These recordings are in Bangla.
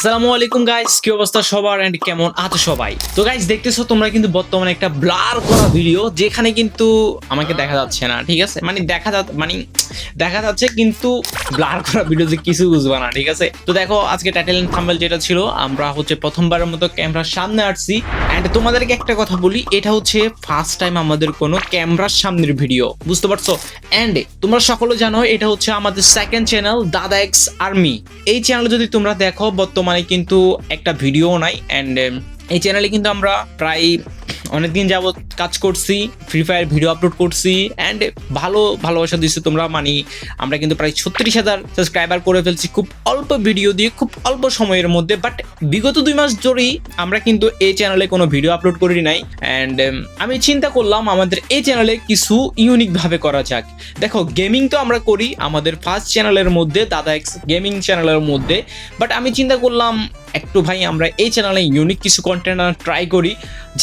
আসসালামু আলাইকুম গাইস কি অবস্থা সবার? এন্ড কেমন আছো সবাই? তো গাইস দেখতেছো তোমরা কিন্তু বর্তমানে একটা ব্লার করা ভিডিও যেখানে কিন্তু আমাকে দেখা যাচ্ছে না, ঠিক আছে? মানে দেখা যা মানে দেখা যাচ্ছে কিন্তু ব্লার করা ভিডিওতে কিছু বুঝবা না, ঠিক আছে? তো দেখো, আজকে টাইটেল এন্ড থাম্বনেল যেটা ছিল, আমরা হচ্ছে প্রথমবারের মতো ক্যামেরার সামনে আসছি। এন্ড তোমাদেরকে একটা কথা বলি, এটা হচ্ছে ফার্স্ট টাইম আমাদের কোনো ক্যামেরার সামনের ভিডিও বুঝতে পারছ? এন্ড তোমরা সকলে জানো, এটা হচ্ছে আমাদের সেকেন্ড চ্যানেল দাদা এক্স আর্মি এই চ্যানেল যদি তোমরা দেখো, বর্তমানে কিন্তু একটা ভিডিও নাই। অ্যান্ড এই চ্যানেলে কিন্তু আমরা প্রায় অনেকদিন যাবত কাজ করছি ফ্রি ফায়ার ভিডিও আপলোড করছি অ্যান্ড ভালো ভালোবাসা দিচ্ছে তোমরা মানে আমরা কিন্তু প্রায় ছত্রিশ হাজার সাবস্ক্রাইবার করে ফেলছি। খুব অল্প ভিডিও দিয়ে, খুব অল্প সময়ের মধ্যে বাট বিগত দুই মাস ধরেই আমরা কিন্তু এই চ্যানেলে কোনো ভিডিও আপলোড করি নাই। অ্যান্ড আমি চিন্তা করলাম, আমাদের এই চ্যানেলে কিছু ইউনিকভাবে করা যাক। দেখো গেমিং তো আমরা করি আমাদের ফার্স্ট চ্যানেলের মধ্যে, দাদা এক্স গেমিং চ্যানেলের মধ্যে বাট আমি চিন্তা করলাম, একটু ভাই আমরা এই চ্যানেলে ইউনিক কিছু কন্টেন্ট ট্রাই করি।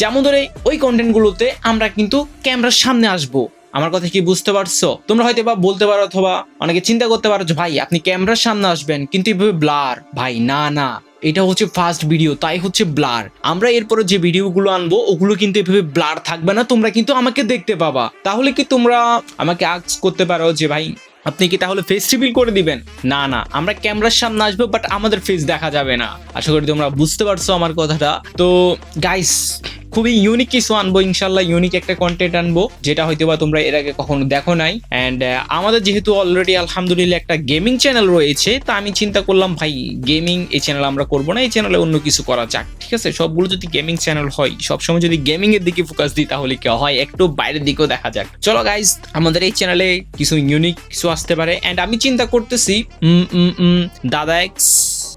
যেমন ধরে ওই কন্টেন্টগুলোতে আমরা কিন্তু ক্যামেরার সামনে আসব। আমার কথা কি বুঝতে পারছ? তোমরা হয়তো বা বলতে পারো অথবা অনেকে চিন্তা করতে পারো ভাই, আপনি ক্যামেরার সামনে আসবেন। কিন্তু এভাবে ব্লার, ভাই, না না। এটা হচ্ছে ফার্স্ট ভিডিও তাই হচ্ছে ব্লার। আমরা এরপরে যে ভিডিওগুলো আনব, ওগুলো কিন্তু এভাবে ব্লার থাকবে না। তোমরা কিন্তু আমাকে দেখতে পাবা। তাহলে কি তোমরা আমাকে আক্স করতে পারো যে, ভাই, আপনি কি তাহলে ফেস রিভিল করে দিবেন? না না। আমরা ক্যামেরার সামনে আসব বাট আমাদের ফেস দেখা যাবে না। আশা করি তোমরা বুঝতে পারছ আমার কথাটা। তো গাইস খুবই ইউনিক কিছু আনব ইনশাল্লাহ ইউনিক একটা কন্টেন্ট আনব, যেটা হয়তো বা তোমরা এর আগে কখনো দেখো নাই। অ্যান্ড আমাদের যেহেতু অলরেডি আলহামদুলিল্লাহ একটা গেমিং চ্যানেল রয়েছে, তা আমি চিন্তা করলাম, ভাই গেমিং এই চ্যানেল আমরা করব না, এই চ্যানেলে অন্য কিছু করা যাক, ঠিক আছে? সবগুলো যদি গেমিং চ্যানেল হয়, সবসময় যদি গেমিং এর দিকে ফোকাস দিই, তাহলে কি হয়? একটু বাইরের দিকেও দেখা যাক। চলো গাইজ আমাদের এই চ্যানেলে কিছু ইউনিক কিছু আসতে পারে। অ্যান্ড আমি চিন্তা করতেছি দাদা এক্স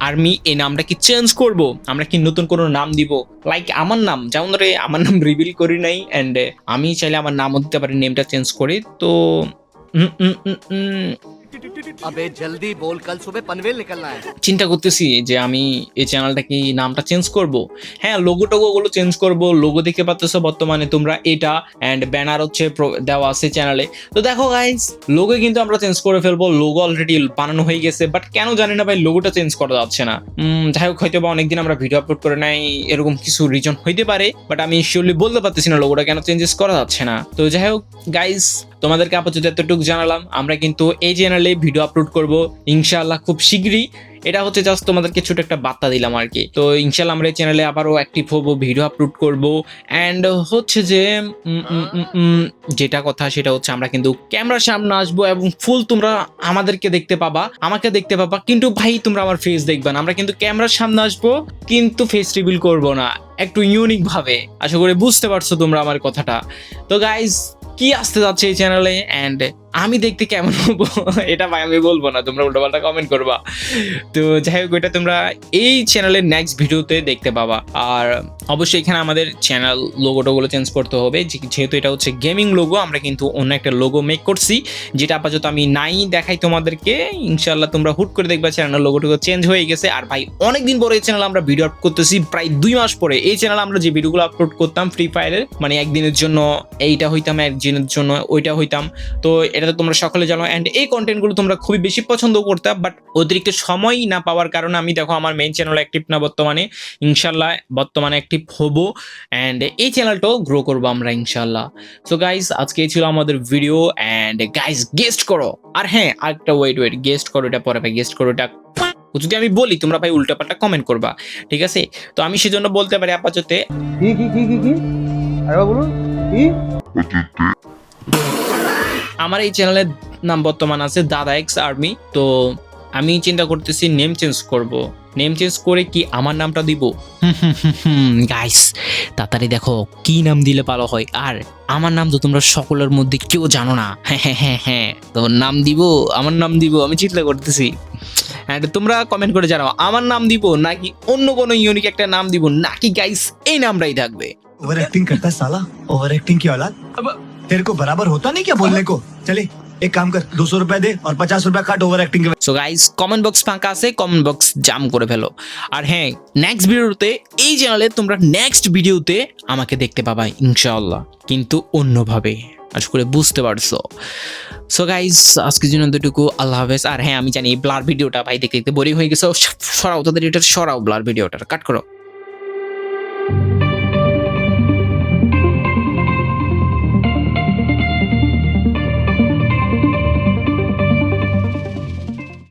আর্মি এই নামটা কি চেঞ্জ করব? আমরা কি নতুন কোনো নাম দিব? লাইক আমার নাম, যেমন ধরে আমার নাম রিভিল করি নাই অ্যান্ড আমি চাইলে আমার নামও দিতে পারি নেমটা চেঞ্জ করে। তো আবে জলদি বল কাল সুবে পনভেল নিকলনা হ্যায় চিন্তা করতেছি যে আমি এই চ্যানেলটা কি নামটা চেঞ্জ করব? হ্যাঁ লোগো টোগো গুলো চেঞ্জ করব লোগো দেখে পাচ্ছ বর্তমানে তোমরা এটা এন্ড ব্যানার হচ্ছে দেওয়া আছে চ্যানেলে তো দেখো গাইস লোগো কিন্তু আমরা চেঞ্জ করে ফেলব লোগো অলরেডি বানানো হয়ে গেছে বাট কেন জানি না ভাই লোগোটা চেঞ্জ করা যাচ্ছে না। যাই হোক হয়তো বা অনেকদিন আমরা ভিডিও আপলোড করে নাই, এরকম কিছু রিজন হইতে পারে বাট আমি শিওরলি বলতে পারতেছি না লোগোটা কেন চেঞ্জেস করা যাচ্ছে না। তো যাই হোক গাইস তোমাদেরকে আপাতত এতটুকু জানালাম, আমরা কিন্তু এই চ্যানেলে ভিডিও আপলোড করব, ইনশাআল্লাহ খুব শীঘ্রই। এটা হচ্ছে জাস্ট তোমাদেরকে ছোট একটা বার্তা দিলাম আর কি। তো ইনশাল্লাহ আমরা এই চ্যানেলে আবারও অ্যাক্টিভ হব ভিডিও আপলোড করব। অ্যান্ড হচ্ছে যে যেটা কথা সেটা হচ্ছে আমরা কিন্তু ক্যামেরার সামনে আসব এবং ফুল তোমরা আমাদেরকে দেখতে পাবা, আমাকে দেখতে পাবা। কিন্তু ভাই, তোমরা আমার ফেস দেখবে না। আমরা কিন্তু ক্যামেরার সামনে আসব, কিন্তু ফেস রিভিল করব না। একটু ইউনিক ভাবে। আশা করি বুঝতে পারছ তোমরা আমার কথাটা। তো গাইজ কি আসতে যাচ্ছে এই চ্যানেলে অ্যান্ড আমি দেখতে কেমন হব? এটা আমি বলব না, তোমরা উল্টোপাল্টা কমেন্ট করবা। তো যাই হোক, এটা তোমরা এই চ্যানেলের নেক্সট ভিডিওতে দেখতে পাবা। আর অবশ্যই এখানে আমাদের চ্যানেল লোগোটোগুলো চেঞ্জ করতে হবে। যেহেতু এটা হচ্ছে গেমিং লোগো আমরা কিন্তু অন্য একটা লোগো মেক করছি, যেটা আপাতত আমি নাই দেখাই তোমাদেরকে। ইনশাল্লাহ তোমরা হুট করে দেখবা চ্যানেল লোগোটুকু চেঞ্জ হয়ে গেছে। আর ভাই, অনেকদিন পরে এই চ্যানেল আমরা ভিডিও আপলোড করতেছি, প্রায় দুই মাস পরে। এই চ্যানেল আমরা যে ভিডিওগুলো আপলোড করতাম ফ্রি ফায়ারের মানে একদিনের জন্য এইটা হইতাম, একদিনের জন্য ওইটা হইতাম। তো এটা তো তোমরা সকলে জানো অ্যান্ড এই কন্টেন্টগুলো তোমরা খুবই বেশি পছন্দ করতাম বাট অতিরিক্ত সময় না পাওয়ার কারণে আমি দেখো আমার মেন চ্যানেল অ্যাক্টিভ না বর্তমানে, ইনশাল্লাহ বর্তমানে অ্যাক্টিভ হব অ্যান্ড এই চ্যানেলটাও গ্রো করব আমরা ইনশাল্লাহ। সো গাইস আজকে ছিল আমাদের ভিডিও অ্যান্ড গাইস গেস্ট করো। আর হ্যাঁ আরেকটা ওয়েট ওয়েট গেস্ট করো, এটা পরে ভাই গেস্ট করো, এটা যদি আমি বলি, তোমরা ভাই উল্টাপাল্টা কমেন্ট করবা, ঠিক আছে? তো আমি সেজন্য বলতে পারি আপাততে। কি কি কি কি কি? বলুন, কি? আমার এই চ্যানেলের নাম বর্তমান আছে দাদা এক্স আর্মি তো আমি চিন্তা করতেছি নেম চেঞ্জ করব নেম চেঞ্জ করে কি আমার নামটা দিব গাইস তাড়াতাড়ি দেখো কি নাম দিলে ভালো হয় আর আমার নাম তো তোমরা সকলের মধ্যে কেউ জানো না হ্যাঁ হ্যাঁ হ্যাঁ হ্যাঁ তো নাম দিব আমার নাম দিব আমি চিন্তা করতেছি অ্যান্ড তোমরা কমেন্ট করে জানাও আমার নাম দিব নাকি অন্য কোনো ইউনিক একটা নাম দিব নাকি গাইস এই নামটাই থাকবে ओवर एक्टिंग करता है साला ओवर एक्टिंग की औलाद अब तेरे को बराबर होता नहीं क्या बोलने को चले এক কাম কর দুশো রুপিয়া দে আর পঞ্চাশ রুপিয়া cut over acting so guys comment box ফাঁকা আছে কমেন্ট বক্স জাম করে ফেলো আর হ্যাঁ নেক্সট ভিডিওতে এই চ্যানেলে তোমরা নেক্সট ভিডিওতে আমাকে দেখতে পাবা, ইনশাআল্লাহ। কিন্তু অন্যভাবে, আশা করে বুঝতে পারছ। সো গাইজ আজকের জন্য দুটুকু আল্লাহ হাফেজ। আর হ্যাঁ আমি জানি ব্লার ভিডিওটা ভাই দেখতে দেখতে বোরিং হয়ে গেছে। সরাও তাদের এটা সরাও ব্লার ভিডিওটা কাট করো।